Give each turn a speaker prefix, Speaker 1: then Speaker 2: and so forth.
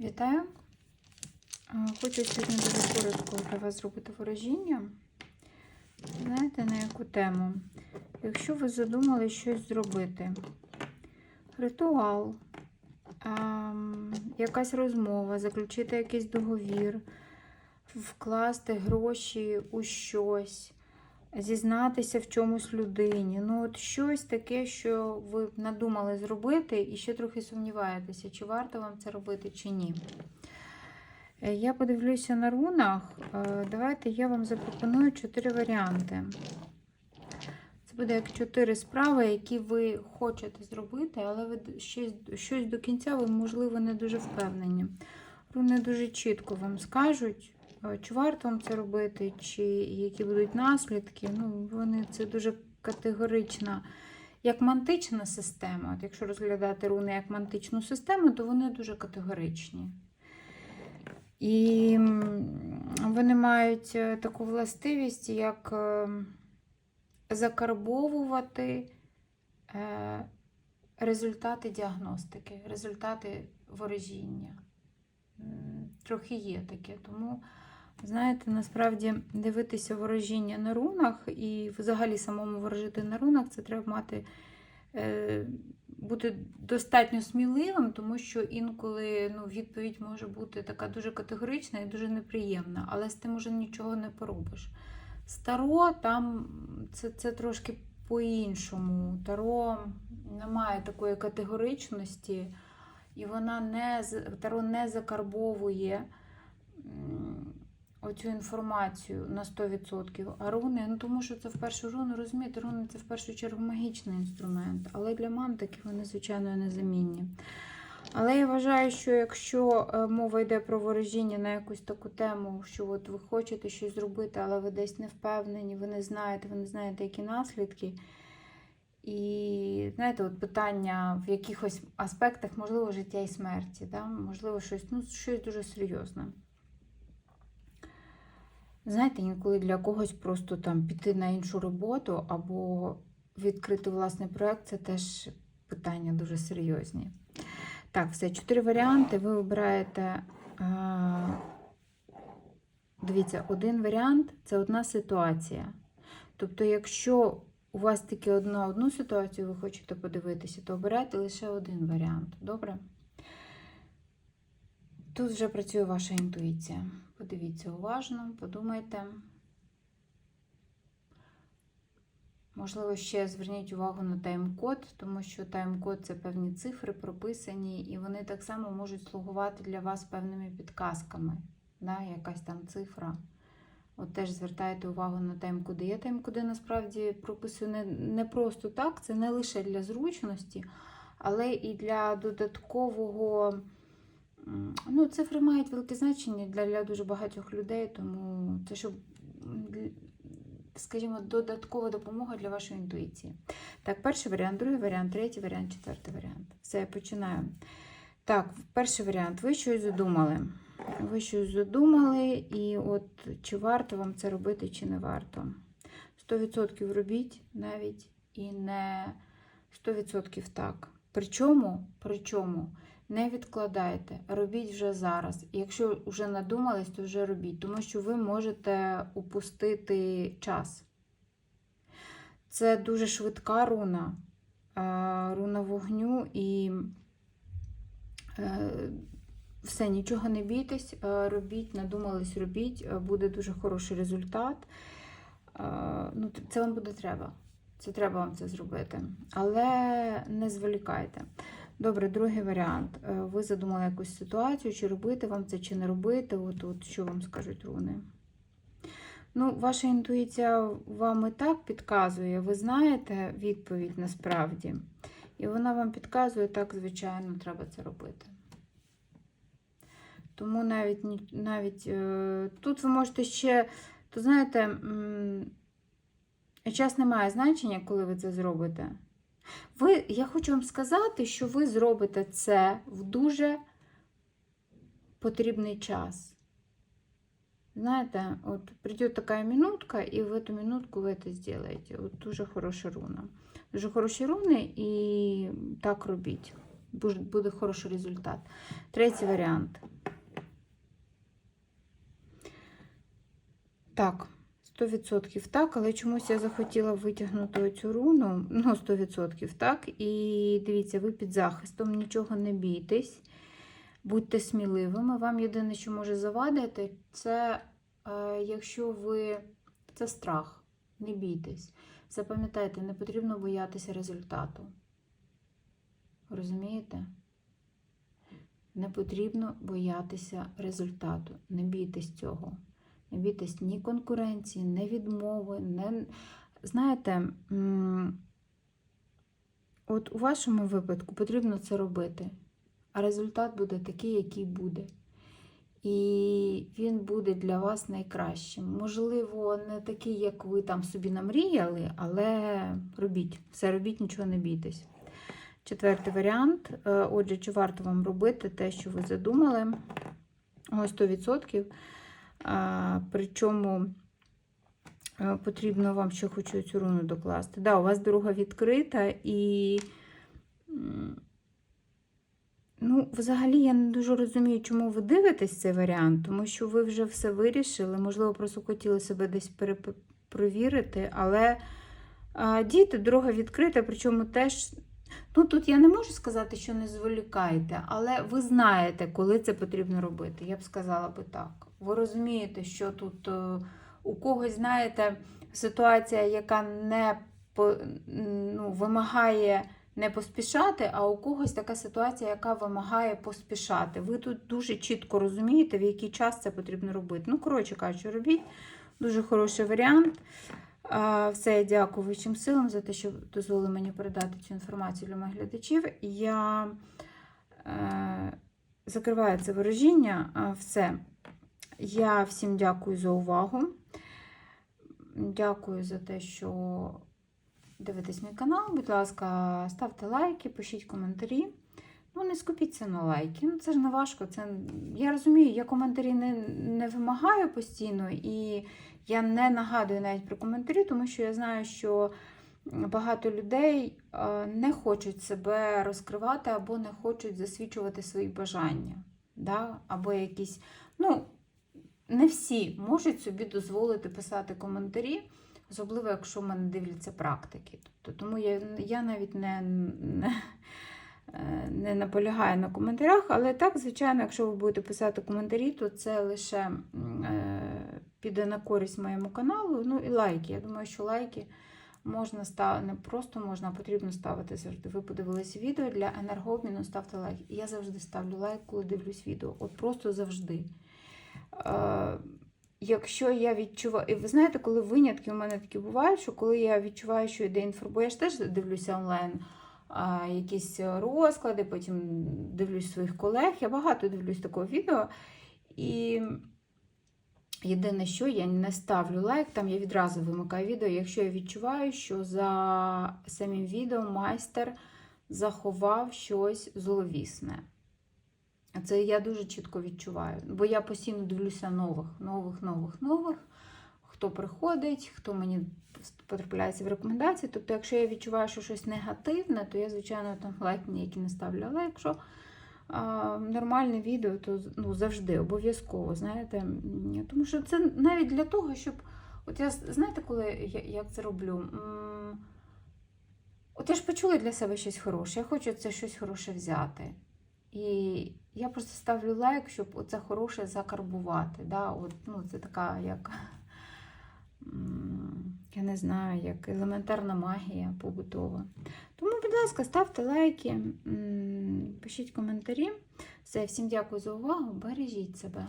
Speaker 1: Вітаю! Хочу сьогодні дуже коротко для вас зробити ворожіння. Знаєте, на яку тему? Якщо ви задумали щось зробити, ритуал, ем, якась розмова, заключити якийсь договір, вкласти гроші у щось, зізнатися в чомусь людині. Ну, от щось таке, що ви надумали зробити, і ще трохи сумніваєтеся, чи варто вам це робити, чи ні. Е, Я подивлюся на рунах. Е, Давайте я вам запропоную чотири варіанти. Це буде як чотири справи, які ви хочете зробити, але ви щось, щось до кінця ви, можливо, не дуже впевнені. Руни дуже чітко вам скажуть, чи варто вам це робити, чи які будуть наслідки. Ну, вони це дуже категорична. Як мантична система, от якщо розглядати руни як мантичну систему, то вони дуже категоричні. І вони мають е, таку властивість, як е, закарбовувати е, результати діагностики, результати ворожіння. Трохи є таке. Тому, знаєте, насправді дивитися ворожіння на рунах і взагалі самому ворожити на рунах, це треба мати. е, Бути достатньо сміливим, тому що інколи ну, відповідь може бути така дуже категорична і дуже неприємна, але з тим уже нічого не поробиш. Старо там це, це трошки по-іншому. Таро немає такої категоричності, і вона не Таро не закарбовує оцю інформацію на 100%. А руни, ну тому що це в першу руну, розумієте, руни це в першу чергу магічний інструмент, але для мантиків вони, звичайно, незамінні. Але я вважаю, що якщо е, мова йде про ворожіння на якусь таку тему, що от ви хочете щось зробити, але ви десь не впевнені, ви не знаєте, ви не знаєте, які наслідки. І знаєте, от питання в якихось аспектах, можливо, життя і смерті, да? можливо, щось, ну, щось дуже серйозне. Знаєте, інколи для когось просто там піти на іншу роботу або відкрити власний проєкт це теж питання дуже серйозні. Так, все, чотири варіанти. Ви обираєте. Дивіться, один варіант це одна ситуація. Тобто, якщо у вас тільки одна одну ситуацію ви хочете подивитися, то обирайте лише один варіант. Добре? Тут вже працює ваша інтуїція. Подивіться уважно, подумайте. Можливо, ще зверніть увагу на тайм-код, тому що тайм-код це певні цифри прописані, і вони так само можуть слугувати для вас певними підказками. Да, якась там цифра. От теж звертайте увагу на тайм-коди. Я тайм-коди насправді прописую не, не просто так, це не лише для зручності, але і для додаткового. Ну, цифри мають велике значення для, для дуже багатьох людей, тому це щоб, скажімо, додаткова допомога для вашої інтуїції. Так, перший варіант, другий варіант, третій варіант, четвертий варіант. Все, я починаю. Так, перший варіант. Ви щось задумали. Ви щось задумали, і от чи варто вам це робити, чи не варто. 100% робіть навіть і не 100% так. Причому, причому не відкладайте, робіть вже зараз. Якщо вже надумались, то вже робіть, тому що ви можете упустити час. Це дуже швидка руна, е, руна вогню і е, все, нічого не бійтесь, е, робіть, надумались, робіть, буде дуже хороший результат. Ну, це вам буде треба. Це треба вам це зробити. Але не зволікайте. Добре, другий варіант. Е, Ви задумали якусь ситуацію, чи робити вам це, чи не робити. От, от що вам скажуть руни. Ну, ваша інтуїція вам і так підказує, ви знаєте відповідь насправді. І вона вам підказує, так, звичайно, треба це робити. Тому навіть, навіть е, тут ви можете ще, то знаєте, час не має значення, коли ви це зробите. Ви, я хочу вам сказати, що ви зробите це в дуже потрібний час. Знаете, вот придет такая минутка, и в эту минутку вы это сделаете. Вот дуже хороша руна. Дуже хороші руни і так робіть. буде- буде хороший результат. Третій варіант. Так, 100% так, але чомусь я захотіла витягнути оцю руну. Ну, 100% так. І дивіться, ви під захистом, нічого не бійтесь, будьте сміливими. Вам єдине, що може завадити, це е, якщо ви. Це страх. Не бійтесь. Запам'ятайте, не потрібно боятися результату. Розумієте? Не потрібно боятися результату. Не бійтесь цього. Не ні конкуренції, ні відмови. Не... Знаєте, от у вашому випадку потрібно це робити, а результат буде такий, який буде. І він буде для вас найкращим. Можливо, не такий, як ви там собі намріяли, але робіть. Все робіть, нічого не бійтесь. Четвертий варіант. Е, Отже, чи варто вам робити те, що ви задумали? Ось 100%. Причому е, потрібно вам ще хочу цю руну докласти. Да, у вас дорога відкрита і. Ну, взагалі, я не дуже розумію, чому ви дивитесь цей варіант, тому що ви вже все вирішили, можливо, просто хотіли себе десь перепровірити, але а, дійте, дорога відкрита, причому теж. Ну, тут я не можу сказати, що не зволікайте, але ви знаєте, коли це потрібно робити. Я б сказала би так. Ви розумієте, що тут е, у когось, знаєте, ситуація, яка не ну, вимагає не поспішати, а у когось така ситуація, яка вимагає поспішати. Ви тут дуже чітко розумієте, в який час це потрібно робити. Ну, коротше кажучи, робіть. Дуже хороший варіант. Все, я дякую вищим силам за те, що дозволили мені передати цю інформацію для моїх глядачів. Я е, закриваю це ворожіння. Все. Я всім дякую за увагу. Дякую за те, що дивитесь мій канал. Будь ласка, ставте лайки, пишіть коментарі. Ну, не скупіться на лайки. Ну, це ж не важко. Це... Я розумію, я коментарі не, не вимагаю постійно, і я не нагадую навіть про коментарі, тому що я знаю, що багато людей не хочуть себе розкривати або не хочуть засвідчувати свої бажання. Да? Або якісь, ну, не всі можуть собі дозволити писати коментарі, особливо, якщо в мене дивляться практики. Тобто, тому я, я навіть не, не, е, не наполягаю на коментарях, але так, звичайно, якщо ви будете писати коментарі, то це лише е, піде на користь моєму каналу. Ну і лайки. Я думаю, що лайки можна ставити, не просто можна, а потрібно ставити завжди. Ви подивилися відео для енергообміну, ставте лайк. Я завжди ставлю лайк, коли дивлюсь відео. От просто завжди. Якщо я відчуваю, і ви знаєте, коли винятки у мене такі бувають, що коли я відчуваю, що йде інформація, я ж теж дивлюся онлайн якісь розклади, потім дивлюсь своїх колег. Я багато дивлюсь такого відео. І єдине, що я не ставлю лайк, там я відразу вимикаю відео, якщо я відчуваю, що за самим відео майстер заховав щось зловісне. Це я дуже чітко відчуваю, бо я постійно дивлюся нових, нових, нових, нових. Хто приходить, хто мені потрапляється в рекомендації. Тобто, якщо я відчуваю, що щось негативне, то я, звичайно, там лайк ніякий не ставлю. Але якщо а, нормальне відео, то ну, завжди обов'язково, знаєте. Тому що це навіть для того, щоб. От я знаєте, коли я як це роблю? От я ж почула для себе щось хороше, я хочу це щось хороше взяти. І я просто ставлю лайк, щоб оце хороше закарбувати. Да? От, ну, це така, як, я не знаю, як елементарна магія побутова. Тому, будь ласка, ставте лайки, пишіть коментарі. Все, всім дякую за увагу. Бережіть себе.